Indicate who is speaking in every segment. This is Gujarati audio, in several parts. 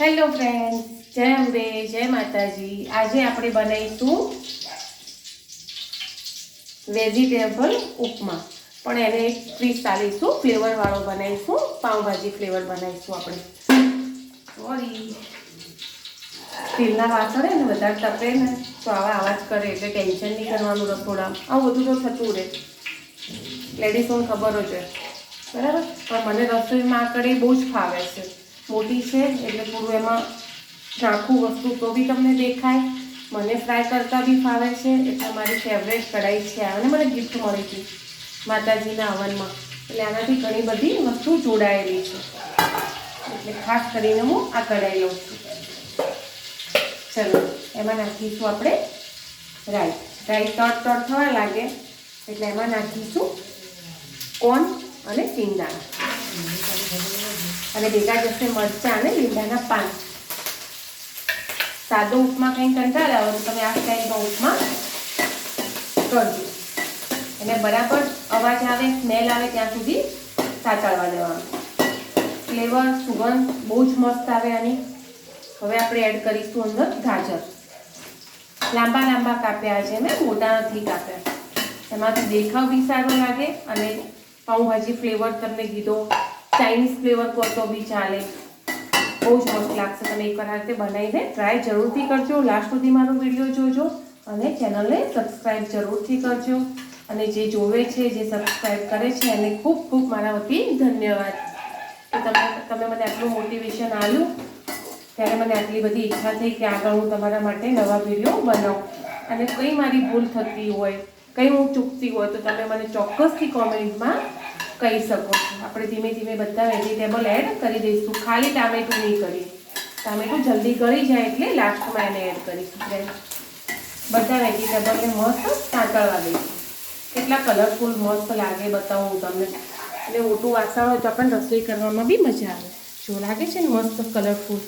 Speaker 1: હેલો ફ્રેન્ડ્સ જય અંબે, જય માતાજી. આજે આપણે બનાવીશું વેજીટેબલ ઉપમા. પણ એને ટ્રીસ ચાલીશું ફ્લેવરવાળો બનાવીશું, પાઉંભાજી ફ્લેવર બનાવીશું આપણે. સોરી સ્ટીલના વાસણ ને વધારે તપે ને, તો આવા આવાજ કરે, એટલે ટેન્શન નહીં કરવાનું રસોડા. આવું બધું તો થતું રહે. લેડીઝોને ખબર જ હોય. બરાબર? પણ મને રસોઈમાં આ કઢી બહુ જ ફાવે છે. મોટી છે, એટલે થોડું એમાં નાખું વસ્તુ તો બી તમને દેખાય. મને ફ્રાય કરતાં બી ફાવે છે, એટલે મારી ફેવરેટ કઢાઈ છે. અને મને ગિફ્ટ મળી હતી માતાજીના હવનમાં. એટલે આનાથી ઘણી બધી વસ્તુ જોડાયેલી છે. એટલે ખાસ કરીને હું આ કઢાઈ લઉં છું. ચલો, એમાં નાખીશું આપણે રાઈ રાઈ તટ તડ થવા લાગે, એટલે એમાં નાખીશું કોન અને સિંગદાણા. અને ભેગા જશે મરચાં અને લીંડાના પાન. સાદો ઉપમા કંઈ કંટાળ આવે તો તમે આ સ્ટાઈલનો ઉપમા કરજો. એને બરાબર અવાજ આવે, સ્મેલ આવે ત્યાં સુધી સાચળવા દેવાનું. ફ્લેવર, સુગંધ બહુ જ મસ્ત આવે આની. હવે આપણે એડ કરીશું અંદર ગાજર. લાંબા લાંબા કાપ્યા છે મેં મોટા નથી કાપ્યા. એમાંથી દેખાવ બી સારો લાગે અને પાઉંભાજી ફ્લેવર તમને કીધો. ચાઇનીઝ ફ્લેવર કહો બી ચાલે. બહુ જ મસ્ત લાગશે તમે એકવાર આ રીતે બનાવીને ટ્રાય જરૂરથી કરજો. લાસ્ટ સુધી મારો વીડિયો જોજો અને ચેનલને સબસ્ક્રાઈબ જરૂરથી કરજો. અને જે જોવે છે, જે સબસ્ક્રાઈબ કરે છે, એને ખૂબ ખૂબ મારા વતી ધન્યવાદ. કે તમે તમે મને આટલું મોટિવેશન આવ્યું ત્યારે મને આટલી બધી ઈચ્છા થઈ કે આગળ હું તમારા માટે નવા વીડિયો બનાવું. અને કંઈ મારી ભૂલ થતી હોય, કંઈ હું ચૂકતી હોય, તો તમે મને ચોક્કસથી કોમેન્ટમાં કહી શકો છો. આપણે ધીમે ધીમે બધા વેજીટેબલ એડ કરી દઈશું. ખાલી ટામેટું નહીં કરીએ. ટામેટું જલ્દી ગળી જાય એટલે લાસ્ટમાં એને એડ કરીશું. બધા વેજીટેબલને મસ્ત સાંકળવા દઈશું. કેટલા કલરફુલ મસ્ત લાગે બતાવું તમને. એટલે મોટું વાસણ હોય તો આપણને રસોઈ કરવામાં બી મજા આવે. જો લાગે છે ને મસ્ત કલરફુલ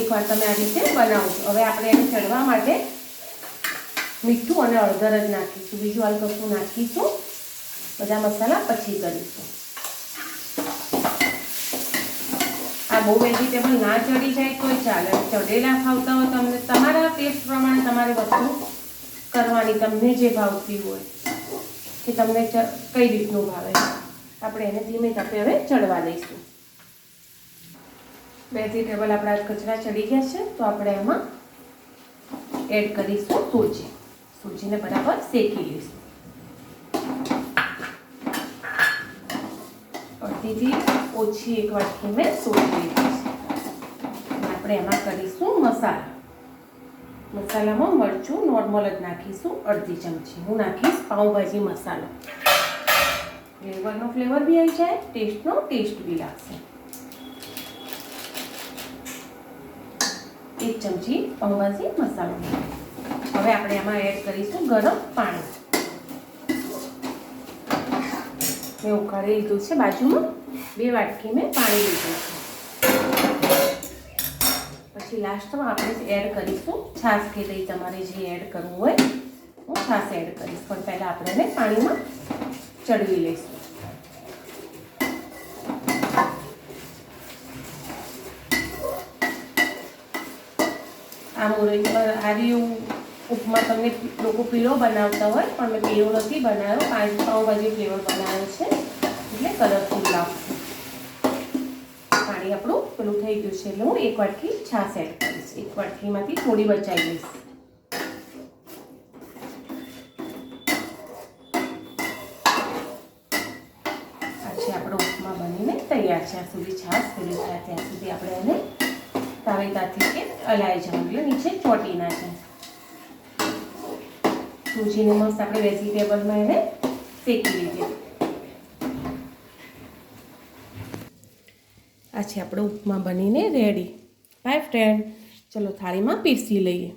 Speaker 1: એકવાર તમે આ રીતે બનાવો હવે આપણે એને ચડવા માટે મીઠું અને હળદર જ નાખીશું. બીજું હાલ કશું નાખીશું. બધા મસાલા પછી કરીશું. આ બહુ વેજીટેબલ ના ચડી જાય તો ચાલે. ચડેલા ખાવતા હોય તમને તમારા ટેસ્ટ પ્રમાણે તમારે વસ્તુ કરવાની, તમને જે ભાવતી હોય કે તમને કઈ રીતનું ભાવે આપણે એને ધીમે તાપે હવે ચડવા દઈશું. વેજીટેબલ આપણા કચરા ચડી ગયા છે, તો આપણે એમાં એડ કરીશું સૂજી સૂજીને બરાબર શેકી લઈશું. અડધીથી ઓછી એક વાટકી મેં સૂજી લીધી આપણે એમાં કરીશું મસાલા. મસાલામાં મરચું નોર્મલ જ નાખીશું અડધી ચમચી. હું નાખીશ પાઉંભાજી મસાલો. ફ્લેવરનો ફ્લેવર બી આવી જાય, ટેસ્ટનો ટેસ્ટ બી લાગશે. એક ચમચી પાઉંભાજી મસાલો હવે આપણે એમાં એડ કરીશું ગરમ પાણી. મેં ઉકાળી લીધું છે બાજુમાં. બે વાટકી મેં પાણી લીધું છે. પછી લાસ્ટમાં આપણે એડ કરીશું, છાશ કે દહીં તમારે જે એડ કરવું હોય, હું છાશ એડ કરીશ. પણ પહેલાં આપણે એને પાણીમાં ચડવી લઈશું. આ મોરઈ આર્યું ઉપમા તમને લોકો પીળો બનાવતા હોય, પણ મેં પીળો નથી બનાવ્યો. પાંચ પાઉંભાજી ફ્લેવર બનાવ્યો છે. એટલે કલરફુલ લાગશે. પાણી આપણું પેલું થઈ ગયું છે એટલે હું એક વાટકી છાશ એડ કરીશ. એક વાટકીમાંથી થોડી બચાવી લઈશ. તૈયાર છે. આ સુધી છાશ, પેલી થાય ત્યાં સુધી આપણે એને તાવેતાથી કે અલાઈ જવાનું. એટલે નીચે ચોટી ના જાય સૂજીને મસ્ત આપણે વેજીટેબલમાં એને શેકી લીધી આ છે આપણો ઉપમા બનીને રેડી બાય ફ્રેન્ડ ચલો થાળીમાં પીરસી લઈએ.